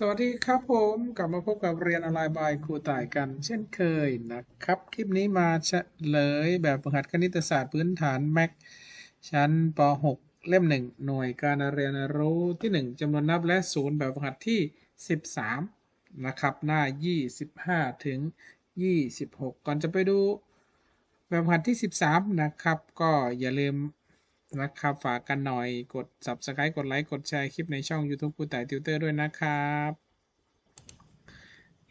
สวัสดีครับผมกลับมาพบกับเรียนออนไลน์บายครูต่ายกัน เช่นเคยนะครับ คลิปนี้มาเฉลยแบบฝึกหัดคณิตศาสตร์พื้นฐานแม็กชั้นป .6 เล่ม 1 หน่วยการเรียนรู้ที่ 1จำนวนนับและศูนย์แบบฝึกหัดที่ 13 นะครับ หน้า 25 ถึง 26 ก่อนจะไปดูแบบฝึกหัดที่ 13 นะครับ ก็อย่าลืม นะครับ ฝากกันหน่อยกด subscribe กดไลค์กดแชร์คลิปในช่อง YouTube ครูต่ติวเตอร์ด้วยนะครับ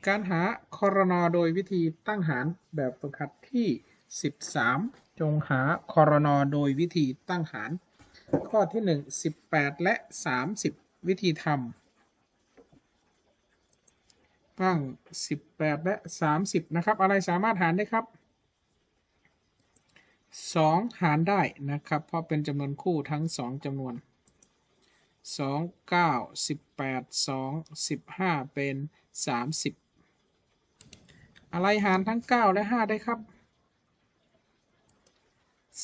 การหาคอรนอโดยวิธีตั้งหารแบบฝึกหัดที่ 13 จงหาคอรนอโดยวิธีตั้งหาร ข้อที่ 1 18 และ 30 วิธีทำตั้ง 18 และ 30 นะครับ อะไรสามารถหารได้ครับ 2 หารได้นะครับ เพราะเป็นจำนวนคู่ทั้ง 2จำนวน 2 9 18 2 15 เป็น 30 อะไรหารทั้ง 9 และ 5 ได้ครับ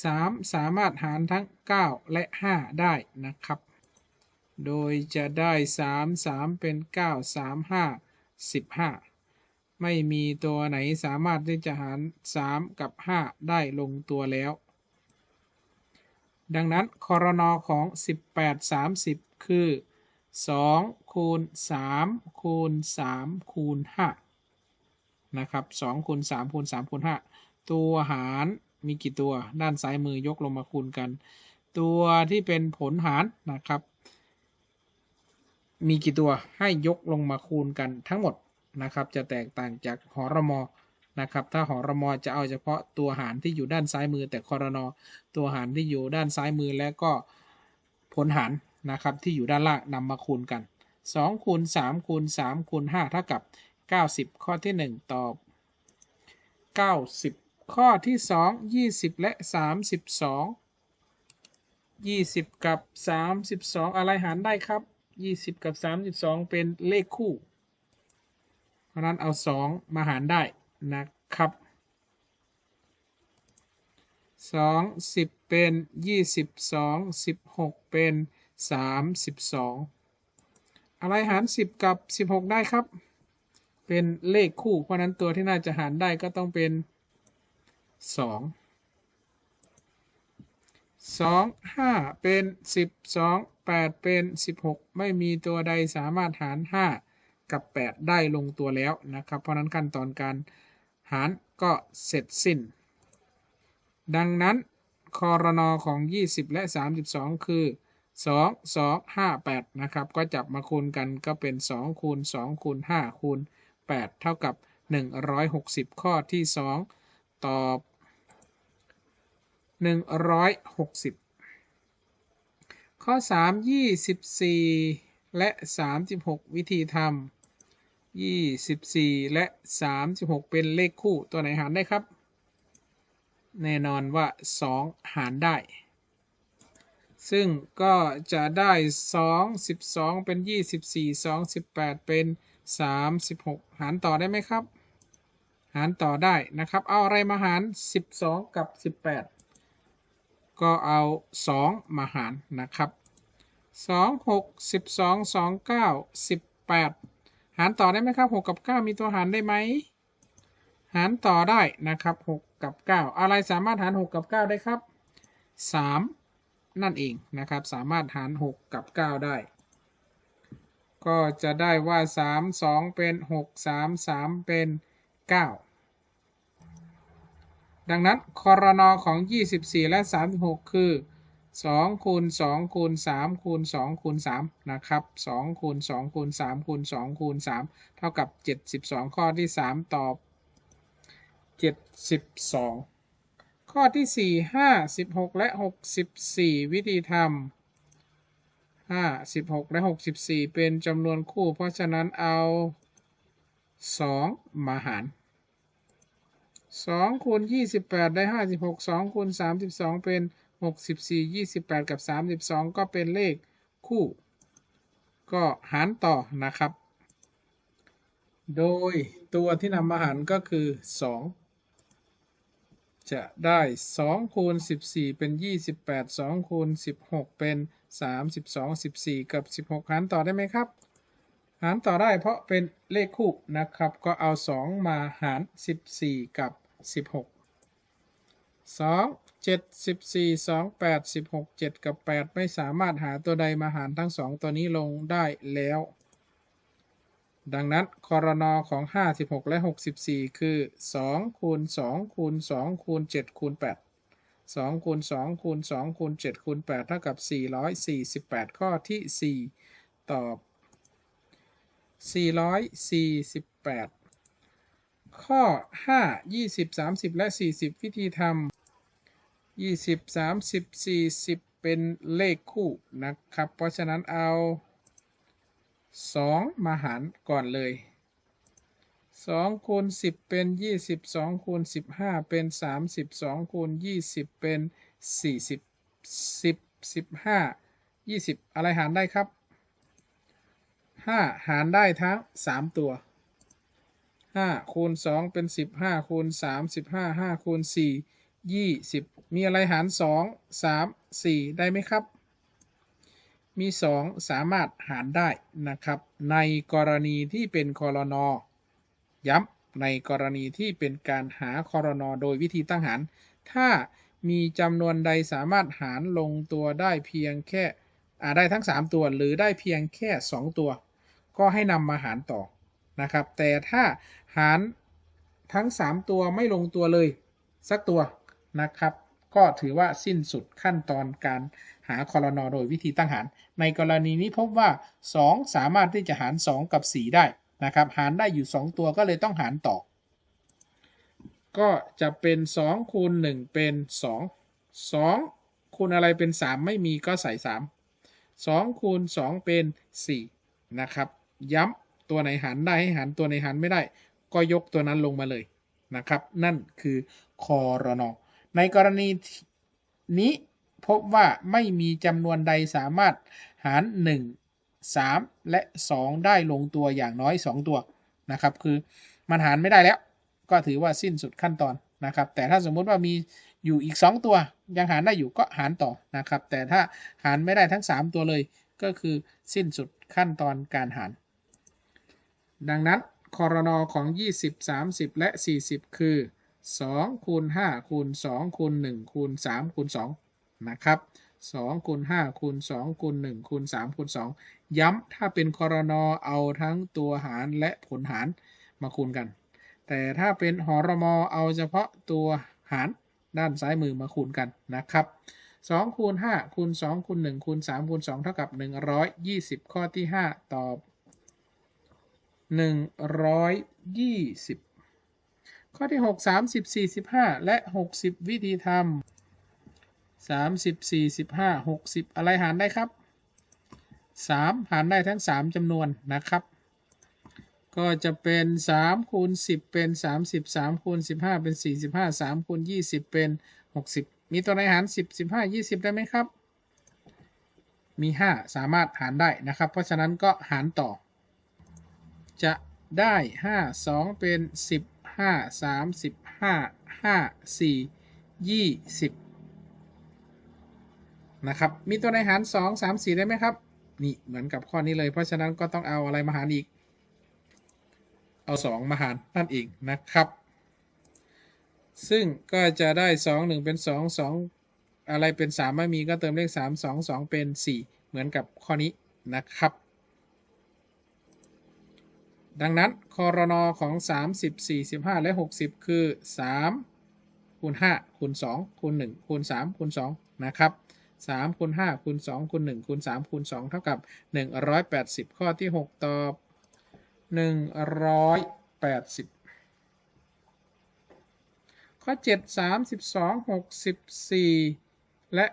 3 สามารถหารทั้ง 9 และ 5 ได้นะครับ โดยจะได้ 3 3 เป็น 9 3 5 15 ไม่มีตัวไหนสามารถที่จะหาร 3 กับ 5 ได้ลงตัวแล้ว ดังนั้นคอรนอของ 18 30 คือ 2 คูณ 3 คูณ 3 คูณ 5 นะครับ 2 คูณ 3 คูณ 3 คูณ 5 ตัวหารมีกี่ตัว ด้านซ้ายมือยกลงมาคูณกัน ตัวที่เป็นผลหารนะครับ มีกี่ตัวให้ยกลงมาคูณกันทั้งหมด นะครับจะแตกต่างจากหอรมอนะครับถ้าหอรมอจะเอาเฉพาะตัวหารที่อยู่ด้านซ้ายมือ แต่คอรนอตัวหารที่อยู่ด้านซ้ายมือและก็ผลหารนะครับที่อยู่ด้านล่างนำมาคูณกัน2คูณ3คูณ3คูณ5เท่ากับ 90 ข้อที่ 1 ตอบ 90 ข้อที่ 2 20 และ 32 20 กับ 32 อะไรหารได้ครับ 20 กับ 32 เป็นเลขคู่ เพราะนั้นเอา 2 มาหารได้นะครับ 2 10 เป็น 22 16 เป็น 32 อะไรหาร 10 กับ 16 ได้ครับ เป็นเลขคู่ เพราะนั้นตัวที่น่าจะหารได้ก็ต้องเป็น 2 2 5 เป็น12 8 เป็น 16 ไม่มีตัวใดสามารถหาร 5 กับ 8 ได้ลงตัวแล้วนะครับ เพราะนั้นขั้นตอนการหารก็เสร็จสิ้น ดังนั้นคอรนอของ 20 และ 32 คือ 2 2 5 8 นะครับ ก็จับมาคูณกันก็เป็น 2 คูณ 2 คูณ 5 คูณ 8 เท่ากับ 160 ข้อที่ 2 ตอบ 160 ข้อ 3 24 และ 36 วิธีทำ 24และ36เป็นเลขคู่ตัวไหนหารได้ครับ แน่นอนว่า2หารได้ ซึ่งก็จะได้2 12เป็น24 2 18เป็น36หารต่อได้ไหมครับ หารต่อได้นะครับ เอาอะไรมาหาร12กับ18ก็เอา2มาหารนะครับ2 6 12 2 9 18 หารต่อได้ไหมครับ6กับ9มีตัวหารได้ไหมหารต่อได้นะครับ6กับ9อะไรสามารถหาร6กับ9ได้ครับ3นั่นเองนะครับสามารถหาร6กับ9ได้ ก็จะได้ว่า3 2เป็น6 3 3เป็น9ดังนั้นคอรนอของ 24 และ 36 คือ 2คูณ2คูณ3คูณ2คูณ3นะครับ2คูณ2คูณ3คูณ2คูณ3เท่ากับ 72 ข้อที่ 3 ตอบ 72 ข้อที่ 4 5 16 และ 64 วิธีทำ5 16 และ 64 เป็นจำนวนคู่ เพราะฉะนั้นเอา 2 มาหาร2คูณ28 ได้ 56 2คูณ32 เป็น 64 28 กับ 32 ก็เป็นเลขคู่ ก็หารต่อนะครับ โดยตัวที่นำมาหารก็คือ 2 จะได้2คูณ14 เป็น 28 2คูณ16 เป็น 32 14 กับ 16 หารต่อได้ไหมครับ หารต่อได้เพราะเป็นเลขคู่นะครับ ก็เอา 2 มาหาร 14 กับ 16 2 7 14 2 8 16 7กับ8ไม่สามารถหาตัวใดมาหารทั้ง2ตัวนี้ลงได้แล้ว ดังนั้นคอรนอของ56และ64คือ2คูณ2คูณ2คูณ7คูณ8 2คูณ2คูณ2คูณ7คูณ8เท่ากับ448ข้อที่4ตอบ448ข้อ5 20 30และ40วิธีทำ 20 30 40เป็นเลขคู่นะครับ เพราะฉะนั้นเอา2มาหารก่อนเลย2คูณ10เป็น20 2คูณ15เป็น30 2คูณ20เป็น40 10 15 20อะไรหารได้ครับ5หารได้ทั้ง3ตัว5คูณ2เป็น15คูณ3 15 5คูณ4 20 มีอะไรหาร2 3 4ได้ไหมครับ มี 2 สามารถหารได้นะครับ ในกรณีที่เป็นคอรนอย้ำในกรณีที่เป็นการหาคอรนอโดยวิธีตั้งหาร ถ้ามีจำนวนใดสามารถหารลงตัวได้เพียงแค่ได้ทั้ง 3 ตัวหรือได้เพียงแค่ 2 ตัว ก็ให้นำมาหารต่อนะครับ แต่ถ้าหารทั้ง 3 ตัวไม่ลงตัวเลย สักตัวนะครับ ก็ถือว่าสิ้นสุดขั้นตอนการหาคอรนอโดยวิธีตั้งหาร ในกรณีนี้พบว่า 2 สามารถที่จะหาร 2 กับ 4 ได้นะครับ หารได้อยู่ 2 ตัวก็เลยต้องหารต่อ ก็จะเป็น 2 คูณ 1 เป็น 2 2 คูณอะไรเป็น 3 ไม่มีก็ใส่ 3 2 คูณ 2 เป็น 4 นะครับ ย้ำตัวไหนหารได้ให้หารตัวไหนหารไม่ได้ ก็ยกตัวนั้นลงมาเลยนะครับ นั่นคือคอรนอ ในกรณีนี้พบว่าไม่มีจำนวนใดสามารถหาร 1 3 และ 2 ได้ลงตัวอย่างน้อย 2 ตัวนะครับ คือมันหารไม่ได้แล้ว ก็ถือว่าสิ้นสุดขั้นตอนนะครับ แต่ถ้าสมมุติว่ามีอยู่อีก 2 ตัวยังหารได้อยู่ก็หารต่อนะครับ แต่ถ้าหารไม่ได้ทั้ง 3 ตัวเลยก็คือสิ้นสุดขั้นตอนการหาร ดังนั้นคอรนอของ 20 30 และ 40 คือ 2คูณ5คูณ2คูณ1คูณ3คูณ2นะครับ2คูณ5คูณ2คูณ1คูณ3คูณ2ย้ำถ้าเป็นคอรนอเอาทั้งตัวหารและผลหารมาคูณกัน แต่ถ้าเป็นหอรมอเอาเฉพาะตัวหารด้านซ้ายมือมาคูณกันนะครับ2คูณ5คูณ2คูณ1คูณ3คูณ2เท่ากับ 120 ข้อที่ 5 ตอบ 120 ข้อที่ 6 30 45 และ 60 วิธีทำ30 45 60 อะไรหารได้ครับ 3 หารได้ทั้ง 3จำนวนนะครับ ก็จะเป็น3คูณ10 เป็น 30 3คูณ15 เป็น 45 3คูณ20 เป็น 60 มีตัวไหนหาร 10 15 20 ได้ไหมครับ มี 5 สามารถหารได้นะครับ เพราะฉะนั้นก็หารต่อ จะได้ 5 2 เป็น 15 35 5 4 20นะครับ มีตัวในหาร2 3 4ได้ไหมครับ นี่เหมือนกับข้อนี้เลย เพราะฉะนั้นก็ต้องเอาอะไรมาหารอีก เอา2มาหารนั่นเองนะครับ ซึ่งก็จะได้2 1เป็น2 2อะไรเป็น3ไม่มีก็เติมเลข3 2 2เป็น4เหมือนกับข้อนี้นะครับ ดังนั้นคอรนอของ 30 45 และ 60 คือ 3 คูณ 5 คูณ 2 คูณ 1 คูณ 3 คูณ 2 นะครับ 3 คูณ 5 คูณ 2 คูณ 1 คูณ 3 คูณ 2 เท่ากับ 180 ข้อที่ 6 ตอบ 180 ข้อ 7 32 64 และ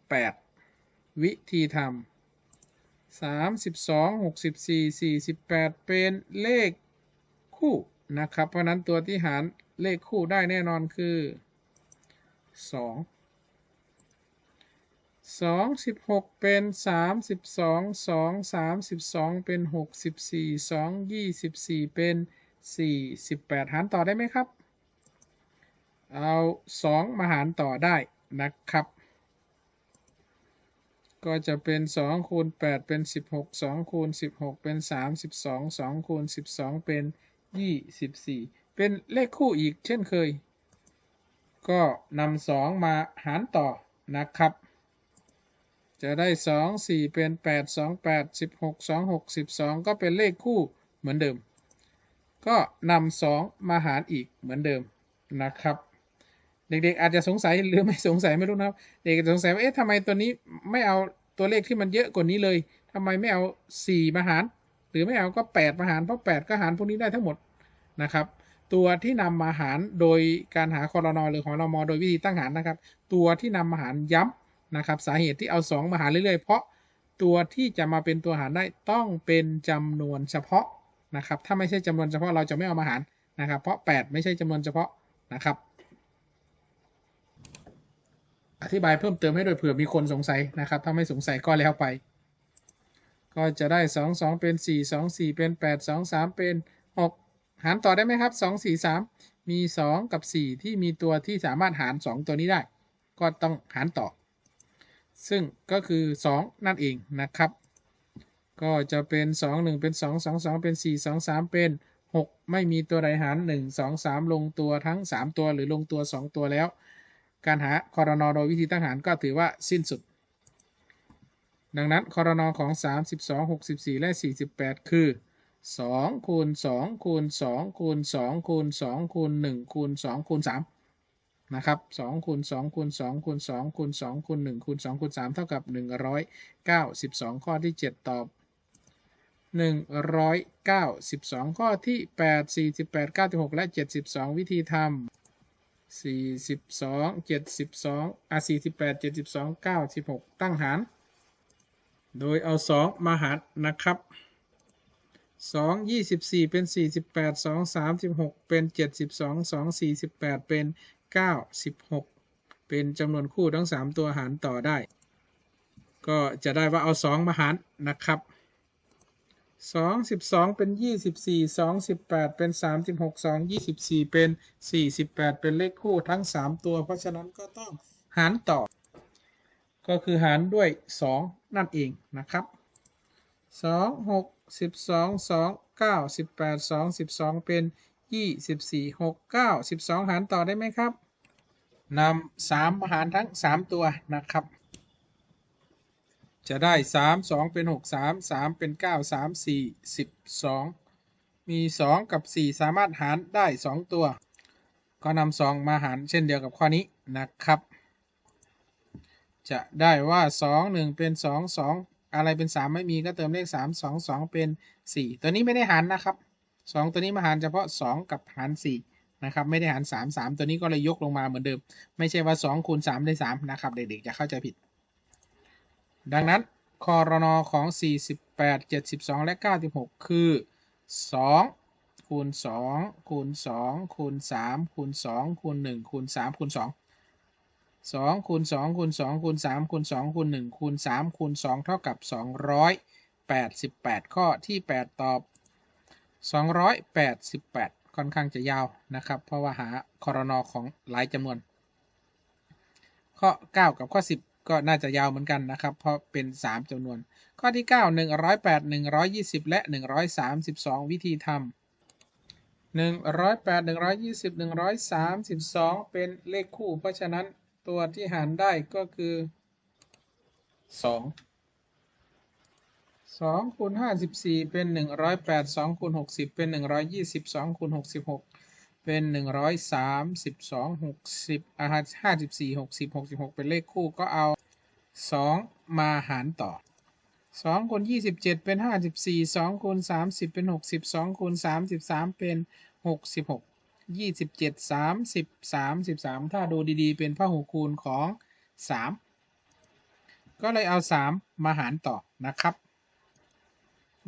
48 วิธีทำ 32 64 48เป็นเลขคู่นะครับ เพราะนั้นตัวที่หารเลขคู่ได้แน่นอนคือ2 2 16เป็น32 2 32เป็น64 2 24เป็น48หารต่อได้ไหมครับ เอา2มาหารต่อได้นะครับ ก็จะเป็น2คูณ8เป็น 16 2คูณ16 เป็น 32 2คูณ12 เป็น 24 เป็นเลขคู่อีกเช่นเคย ก็นำ2มาหารต่อนะครับ จะได้ 2 4 เป็น 8 2 8 16 2 6 12 ก็เป็นเลขคู่เหมือนเดิม ก็นำ2มาหารอีกเหมือนเดิมนะครับ เด็กๆอาจจะสงสัยหรือไม่สงสัยไม่รู้นะครับ เด็กสงสัยว่าเอ๊ะทำไมตัวนี้ไม่เอาตัวเลขที่มันเยอะกว่านี้เลยทำไมไม่เอา 4 มาหาร หรือไม่เอาก็ 8 มาหารเพราะ 8 ก็หารพวกนี้ได้ทั้งหมดนะครับ ตัวที่นำมาหารโดยการหาคอรนอหรือของรมอโดยวิธีตั้งหารนะครับ ตัวที่นำมาหารย้ำนะครับ สาเหตุที่เอา 2 มาหารเรื่อยๆ เพราะตัวที่จะมาเป็นตัวหารได้ต้องเป็นจำนวนเฉพาะนะครับ ถ้าไม่ใช่จำนวนเฉพาะเราจะไม่เอามาหารนะครับ เพราะ 8 ไม่ใช่จำนวนเฉพาะนะครับ อธิบายเพิ่มเติมให้โดยเผื่อมีคนสงสัยนะครับ ถ้าไม่สงสัยก็แล้วไป ก็จะได้ 2 2 เป็น 4 2 4 เป็น 8 2 3 เป็น 6 หารต่อได้ไหมครับ 2 4 3 มี 2 กับ 4 ที่มีตัวที่สามารถหาร 2 ตัวนี้ได้ ก็ต้องหารต่อ ซึ่งก็คือ 2 นั่นเองนะครับ ก็จะเป็น 2 1 เป็น 2 2 2 เป็น 4 2 3 เป็น 6 ไม่มีตัวใดหาร 1 2 3 ลงตัวทั้ง 3 ตัวหรือลงตัว 2 ตัวแล้ว การหาคอรนอโดยวิธีตั้งหารก็ถือว่าสิ้นสุด ดังนั้นคอรนอของ 32 64 และ 48 คือ 2 คูณ 2 คูณ 2 คูณ 2 คูณ 2 คูณ 1 คูณ 2 คูณ 3 นะครับ 2 คูณ 2 คูณ 2 คูณ 2 คูณ 2 คูณ 1 คูณ 2 คูณ 3 เท่ากับ 192 ข้อที่ 7 ตอบ192 ข้อที่ 8 48 96 และ 72 วิธีทำ สี่สิบสองเจ็ดสิบสองอะสี่สิบแปดเจ็ดสิบสองเก้าสิบหกตั้งหาร โดยเอาสองมาหารนะครับสองยี่สิบสี่เป็นสี่สิบแปดสองสามสิบหกเป็นเจ็ดสิบสองสองสี่สิบแปดเป็นเก้าสิบหกเป็นจำนวนคู่ทั้งสามตัวหารต่อได้ ก็จะได้ว่าเอาสองมาหารนะครับ สองสิบสองเป็นยี่สิบสี่สองสิบแปดเป็นสามสิบหกสองยี่สิบสี่เป็นสี่สิบแปดเป็นเลขคู่ทั้งสามตัว เพราะฉะนั้นก็ต้องหารต่อ ก็คือหารด้วยสองนั่นเองนะครับสองหกสิบสองสองเก้าสิบแปดสองสิบสองเป็นยี่สิบสี่หกเก้าสิบสองหารต่อได้ไหมครับนำสามมาหารทั้งสามตัวนะครับ จะได้ 3 2 เป็น 6 3 3 เป็น 9 3 4 12 มี 2 กับ 4 สามารถหารได้ 2 ตัว ก็นำ2มาหารเช่นเดียวกับข้อนี้นะครับ จะได้ว่า 2 1 เป็น 2 2 อะไรเป็น 3 ไม่มีก็เติมเลข 3 2 2 เป็น 4 ตัวนี้ไม่ได้หารนะครับ 2 ตัวนี้มาหารเฉพาะ 2 กับหาร 4 นะครับ ไม่ได้หาร 3 3 ตัวนี้ก็เลยยกลงมาเหมือนเดิม ไม่ใช่ว่า2คูณ3ได้3นะครับ เด็กๆจะเข้าใจผิด ดังนั้นคอรนอของ 48 72 และ 96 คือ 2 คูณ 2 คูณ 2 คูณ 3 คูณ 2 คูณ 1 คูณ 3 คูณ 2 2 คูณ 2 คูณ 2 คูณ 3 คูณ 2 คูณ 1 คูณ 3 คูณ 2 เท่ากับ 288 ข้อที่ 8 ตอบ 288 ค่อนข้างจะยาวนะครับ เพราะว่าหาคอรนอของหลายจำนวน ข้อ 9 กับข้อ 10 ก็น่าจะยาวเหมือนกันนะครับ เพราะเป็น 3จำนวน ข้อที่ 9 108 120 และ 132 วิธีทำ108 120 132 เป็นเลขคู่ เพราะฉะนั้นตัวที่หารได้ก็คือ 2 2คูณ54 เป็น 108 2คูณ60 เป็น 120 2คูณ66 เป็น132 60อ่า54 60 66เป็นเลขคู่ก็เอา2มาหารต่อ2คูณ27เป็น54 2คูณ30เป็น60 2คูณ33เป็น66 27 30 33ถ้าดูดีๆ เป็นพหุคูณของ3ก็เลยเอา3มาหารต่อนะครับ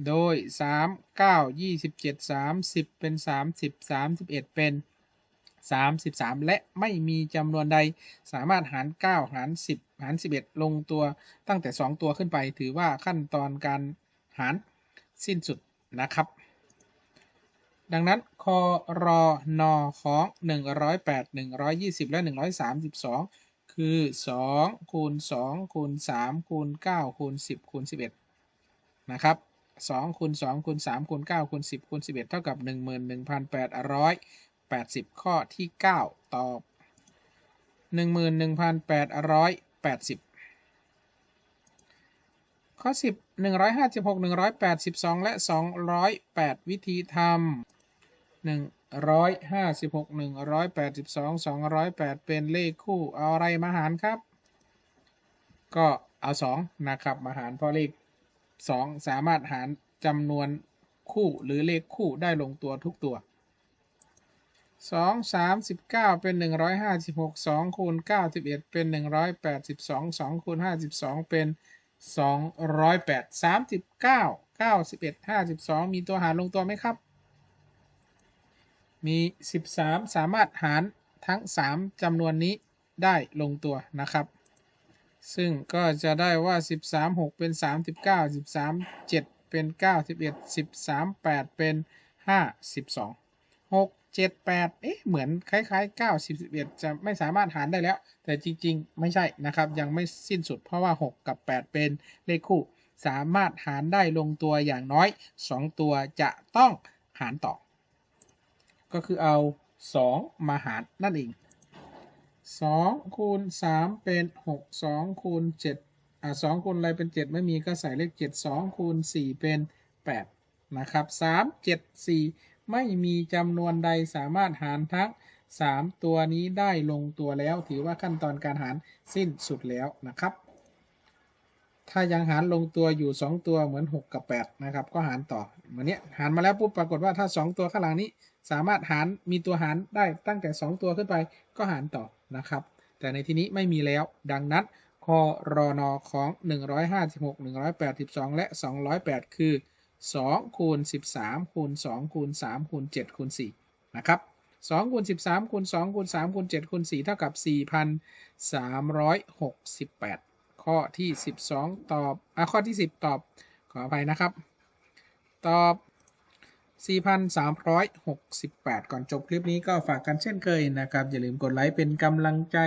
โดย 3 9 27 30 เป็น 30 31 เป็น 33 และไม่มีจำนวนใดสามารถหาร 9 หาร 10 หาร 11 ลงตัวตั้งแต่ 2 ตัวขึ้นไป ถือว่าขั้นตอนการหารสิ้นสุดนะครับ ดังนั้นคอรอนอของ 108 120 และ 132 คือสองคูณสองคูณสามคูณเก้าคูณสิบคูณสิบเอ็ดนะครับ สองคูณสองคูณสามคูณเก้าคูณสิบคูณสิบเอ็ดเท่ากับหนึ่งหมื่นหนึ่งพันแปดร้อยแปดสิบข้อที่เก้าตอบหนึ่งหมื่นหนึ่งพันแปดร้อยแปดสิบข้อสิบหนึ่งร้อยห้าสิบหกหนึ่งร้อยแปดสิบสองและสองร้อยแปดวิธีทำหนึ่งร้อยห้าสิบหกหนึ่งร้อยแปดสิบสองสองร้อยแปดเป็นเลขคู่เอาอะไรมาหารครับ ก็เอาสองนะครับมาหารเพราะเลข สองสามารถหารจำนวนคู่หรือเลขคู่ได้ลงตัวทุกตัวสองสามสิบเก้าเป็นหนึ่งร้อยห้าสิบหกสองคูณเก้าสิบเอ็ดเป็นหนึ่งร้อยแปดสิบสองสองคูณห้าสิบสองเป็นสองร้อยแปดสามสิบเก้าเก้าสิบเอ็ดห้าสิบสองมีตัวหารลงตัวไหมครับ มี13สามสามารถหารทั้ง3จำนวนนี้ได้ลงตัวนะครับ ซึ่งก็จะได้ว่า 13 6 เป็น 39 13 7 เป็น 911 138 เป็น 5 12 6 7 8 เอ๊ะ เหมือนคล้ายๆ9 11 จะไม่สามารถหารได้แล้ว แต่จริงๆ ไม่ใช่นะครับ ยังไม่สิ้นสุดเพราะว่า 6 กับ 8 เป็นเลขคู่ สามารถหารได้ลงตัวอย่างน้อย 2 ตัวจะต้องหารต่อ ก็คือเอา 2 มาหารนั่นเอง 2คูณ3เป็น 6 2คูณ7อ่า2คูณอะไรเป็น 7 ไม่มีก็ใส่เลข 7 2คูณ4เป็น 8 นะครับ 3 7 4 ไม่มีจำนวนใดสามารถหารทั้ง 3 ตัวนี้ได้ลงตัวแล้ว ถือว่าขั้นตอนการหารสิ้นสุดแล้วนะครับ ถ้ายังหารลงตัวอยู่ 2 ตัวเหมือน 6 กับ 8 นะครับ ก็หารต่อเหมือนเนี้ยหารมาแล้วปุ๊บปรากฏว่าถ้า 2 ตัวข้างหลังนี้ สามารถหารมีตัวหารได้ตั้งแต่ 2 ตัวขึ้นไปก็หารต่อนะครับ แต่ในที่นี้ไม่มีแล้ว ดังนั้นคอรอนอของ 156 182 และ 208 คือ 2 คูณ 13 คูณ 2 คูณ 3 คูณ 7 คูณ 4 นะครับ2คูณ13คูณ2คูณ3คูณ7คูณ4เท่ากับ 4,368 ข้อที่ 12 ตอบ อะ ข้อที่ 10 ตอบ ขออภัยนะครับ ตอบ 4,368 ก่อนจบคลิปนี้ก็ฝากกันเช่นเคยนะครับ อย่าลืมกดไลค์เป็นกำลังใจ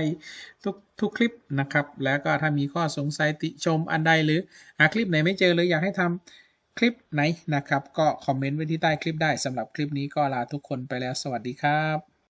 ทุกทุกคลิปนะครับ แล้วก็ถ้ามีข้อสงสัยติชมอันใดหรือหาคลิปไหนไม่เจอหรืออยากให้ทำคลิปไหนนะครับ ก็คอมเมนต์ไว้ที่ใต้คลิปได้สำหรับคลิปนี้ก็ลาทุกคนไปแล้วสวัสดีครับ